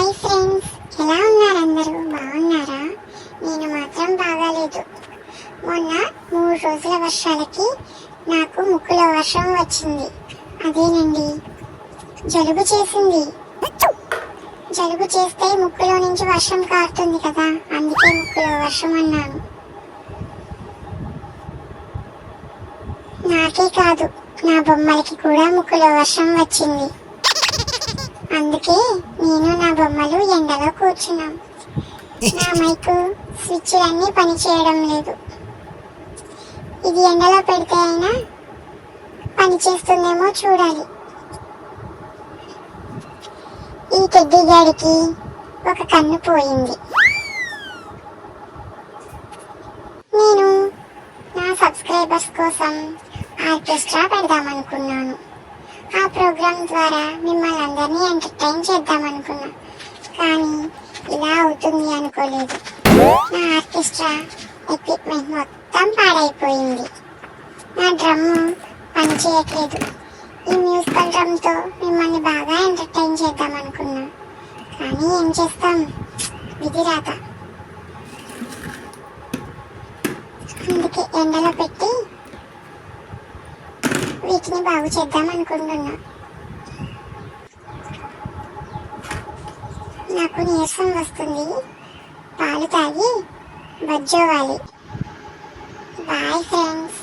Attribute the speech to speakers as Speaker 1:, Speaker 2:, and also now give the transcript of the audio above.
Speaker 1: Hi friends ఎలా ఉన్నారు అందరూ? బాగున్నారా? నేను మాత్రం బాగాలేదు. మొన్న మూడు రోజుల వర్షాలకి నాకు ముక్కులో వర్షం వచ్చింది. అదేనండి. జలుబు చేసింది. జలుబు చేస్తే ముక్కులో నుంచి వర్షం కారుతుంది కదా. అందుకే ముక్కులో వర్షం అన్నాను. నాకే కాదు నా బొమ్మలకి కూడా ముక్కులో వర్షం వచ్చింది. అందుకే నేను నా బొమ్మలు ఎండలో కూర్చున్నాం. నా మైకు స్విచ్లన్నీ పనిచేయడం లేదు. ఇది ఎండలో పెడితే అయినా పని చేస్తుందేమో చూడాలి. ఈ టెడ్డీ ఒక కన్ను పోయింది. నేను నా సబ్స్క్రైబర్స్ కోసం ఆర్కెస్ట్రా పెడదామనుకున్నాను. ఆ ప్రోగ్రామ్ ద్వారా మిమ్మల్ని అందరినీ ఎంటర్టైన్ చేద్దాం అనుకున్నా. కానీ ఇలా అవుతుంది అనుకోలేదు. నా ఆర్కెస్ట్రా ఎక్విప్మెంట్ మొత్తం పాడైపోయింది. నా డ్రమ్ము పనిచేయట్లేదు ఈ మ్యూజికల్ డ్రమ్తో మిమ్మల్ని బాగా ఎంటర్టైన్ చేద్దాం అనుకున్నా. కానీ ఏం చేస్తాం? విధి రాత. అందుకే ఎండలో పెట్టి వీటిని బాగు చేద్దాం అనుకుంటున్నా. నాకు నీరసం వస్తుంది. పాలు తాగి బజ్జోవాలి. Bye friends.